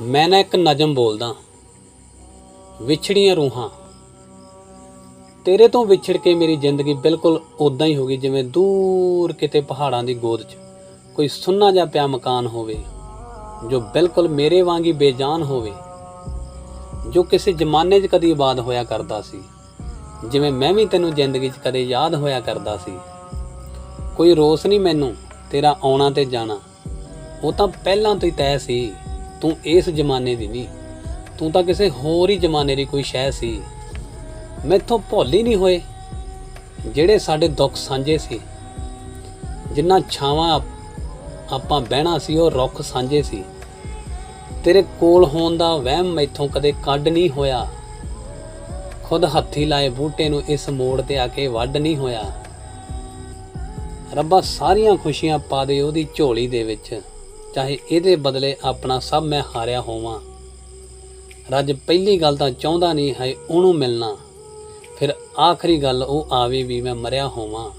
ਮੈਂ ਨਾ ਇੱਕ ਨਜ਼ਮ ਬੋਲਦਾ ਵਿਛੜੀਆਂ ਰੂਹਾਂ। ਤੇਰੇ ਤੋਂ ਵਿਛੜ ਕੇ ਮੇਰੀ ਜ਼ਿੰਦਗੀ ਬਿਲਕੁਲ ਉਦਾਂ ਹੀ ਹੋ ਗਈ ਜਿਵੇਂ ਦੂਰ ਕਿਤੇ ਪਹਾੜਾਂ ਦੀ ਗੋਦ 'ਚ ਕੋਈ ਸੁੰਨਾ ਜਿਹਾ ਪਿਆ ਮਕਾਨ ਹੋਵੇ, ਜੋ ਬਿਲਕੁਲ ਮੇਰੇ ਵਾਂਗ ਹੀ ਬੇਜਾਨ ਹੋਵੇ, ਜੋ ਕਿਸੇ ਜ਼ਮਾਨੇ 'ਚ ਕਦੀ ਆਬਾਦ ਹੋਇਆ ਕਰਦਾ ਸੀ, ਜਿਵੇਂ ਮੈਂ ਵੀ ਤੈਨੂੰ ਜ਼ਿੰਦਗੀ 'ਚ ਕਦੇ ਯਾਦ ਹੋਇਆ ਕਰਦਾ ਸੀ। ਕੋਈ ਰੋਸ ਨਹੀਂ ਮੈਨੂੰ ਤੇਰਾ ਆਉਣਾ ਤੇ ਜਾਣਾ। ਉਹ ਤਾਂ ਪਹਿਲਾਂ ਤੋਂ ਹੀ ਤੈਅ ਸੀ। ਤੂੰ ਇਸ ਜ਼ਮਾਨੇ ਦੀ ਨਹੀਂ। ਤੂੰ ਤਾਂ ਕਿਸੇ ਹੋਰ ਹੀ ਜ਼ਮਾਨੇ ਦੀ ਕੋਈ ਸ਼ੈ ਸੀ। ਮੈਥੋਂ ਭੁੱਲ ਹੀ ਨਹੀਂ ਹੋਏ ਜਿਹੜੇ ਸਾਡੇ ਦੁੱਖ ਸਾਂਝੇ ਸੀ। ਜਿੰਨਾ ਛਾਵਾਂ ਆਪਾਂ ਬਹਿਣਾ ਸੀ, ਉਹ ਰੁੱਖ ਸਾਂਝੇ ਸੀ। ਤੇਰੇ ਕੋਲ ਹੋਣ ਦਾ ਵਹਿਮ ਮੈਥੋਂ ਕਦੇ ਕੱਢ ਨਹੀਂ ਹੋਇਆ। ਖੁਦ ਹੱਥੀ ਲਾਏ ਬੂਟੇ ਨੂੰ ਇਸ ਮੋੜ ਤੇ ਆ ਕੇ ਵੱਢ ਨਹੀਂ ਹੋਇਆ। ਰੱਬਾ ਸਾਰੀਆਂ ਖੁਸ਼ੀਆਂ ਪਾ ਦੇ ਉਹਦੀ ਝੋਲੀ ਦੇ ਵਿੱਚ। ਚਾਹੇ ਇਹਦੇ ਬਦਲੇ ਆਪਣਾ ਸਭ ਮੈਂ ਹਾਰਿਆ ਹੋਵਾਂ। ਰੱਜ ਪਹਿਲੀ ਗੱਲ ਤਾਂ ਚਾਹੁੰਦਾ ਨਹੀਂ ਹੈ ਉਹਨੂੰ ਮਿਲਣਾ। ਫਿਰ ਆਖਰੀ ਗੱਲ ਉਹ ਆਵੇ ਵੀ ਮੈਂ ਮਰਿਆ ਹੋਵਾਂ।